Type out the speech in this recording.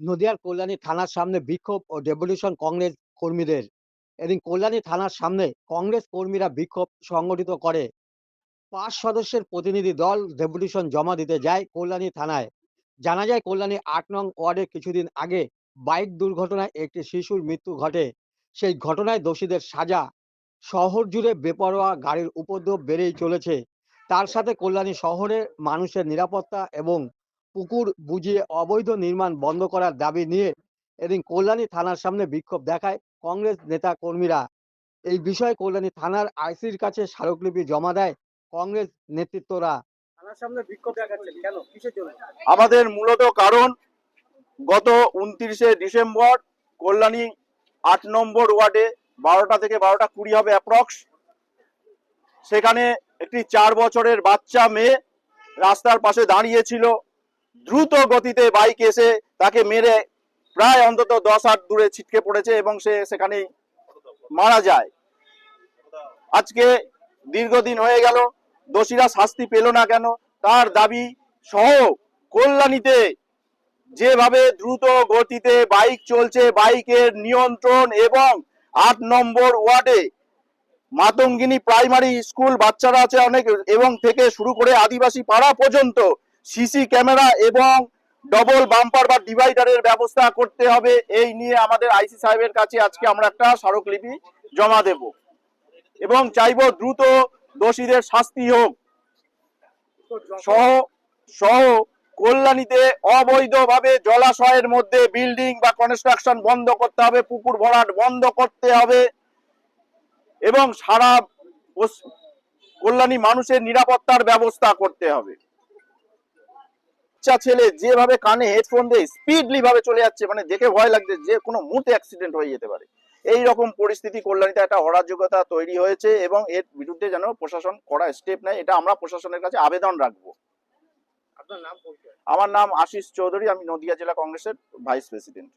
নদিয়ার কল্যাণী থানার সামনে বিক্ষোভ ও ডেপুটেশন কংগ্রেস কর্মীদের। এদিন কল্যাণী থানার সামনে কংগ্রেস কর্মীরা বিক্ষোভ সংগঠিত করে। পাঁচ সদস্যের প্রতিনিধি দল ডেপুটেশন জমা দিতে যায় কল্যাণী থানায়। জানা যায়, কল্যাণী আট নং ওয়ার্ডে কিছুদিন আগে বাইক দুর্ঘটনায় একটি শিশুর মৃত্যু ঘটে। সেই ঘটনায় দোষীদের সাজা। শহর জুড়ে বেপরোয়া গাড়ির উপদ্রব বেড়েই চলেছে। তার সাথে কল্যাণী শহরের মানুষের নিরাপত্তা এবং পুকুর বুঝিয়ে অবৈধ নির্মাণ বন্ধ করার দাবি নিয়ে এদিন কল্যাণী থানার সামনে বিক্ষোভ দেখায় কংগ্রেস নেতা কর্মীরা এই বিষয়ে কল্যাণী থানার আইসির কাছে স্মারকলিপি জমা দেয় কংগ্রেস নেতৃত্বরা। থানার সামনে বিক্ষোভ দেখাচ্ছেন কেন? কিসের জন্য? আমাদের মূলত কারণ গত উনত্রিশে ডিসেম্বর কল্যাণী আট নম্বর ওয়ার্ডে বারোটা থেকে বারোটা কুড়ি হবে অ্যাপ্রক্স। সেখানে একটি চার বছরের বাচ্চা মেয়ে রাস্তার পাশে দাঁড়িয়েছিল। দ্রুত গতিতে বাইক এসে তাকে মেরে প্রায় অন্তত দশ হাত দূরে ছিটকে পড়েছে এবং সে সেখানেই মারা যায়। আজকে দীর্ঘদিন হয়ে গেল, দোষীরা শাস্তি পেল না কেন? তার দাবি সহ কল্যাণীতে যেভাবে দ্রুত গতিতে বাইক চলছে, বাইকের নিয়ন্ত্রণ এবং আট নম্বর ওয়ার্ডে মাতঙ্গিনী প্রাইমারি স্কুল বাচ্চারা আছে অনেক, এবং থেকে শুরু করে আদিবাসী পাড়া পর্যন্ত সিসি ক্যামেরা এবং ডবল বাম্পার বা ডিভাইডারের ব্যবস্থা করতে হবে। এই নিয়ে আমাদের আইসি সাহেবের কাছে আজকে আমরা একটা স্মারকলিপি জমা দেব। এবং চাইব দ্রুত দোষীদের শাস্তি হোক। সহ সহ কল্যাণীতে অবৈধভাবে জলাশয়ের মধ্যে বিল্ডিং বা কনস্ট্রাকশন বন্ধ করতে হবে, পুকুর ভরাট বন্ধ করতে হবে এবং সারা কল্যাণী মানুষের নিরাপত্তার ব্যবস্থা করতে হবে। বাচ্চা ছেলে যেভাবে কানে হেডফোন দিয়ে স্পিডলি ভাবে চলে যাচ্ছে মানে দেখে ভয় লাগছে যে কোনো মুহূর্তে অ্যাক্সিডেন্ট হয়ে যেতে পারে। এই রকম পরিস্থিতি কল্যাণীতে একটা অরাজকতা তৈরি হয়েছে এবং এর বিরুদ্ধে যেন প্রশাসন করা স্টেপ নেয় এটা আমরা প্রশাসনের কাছে আবেদন রাখব। আমার নাম আশিস চৌধুরী আমি নদিয়া জেলা কংগ্রেসের ভাইস প্রেসিডেন্ট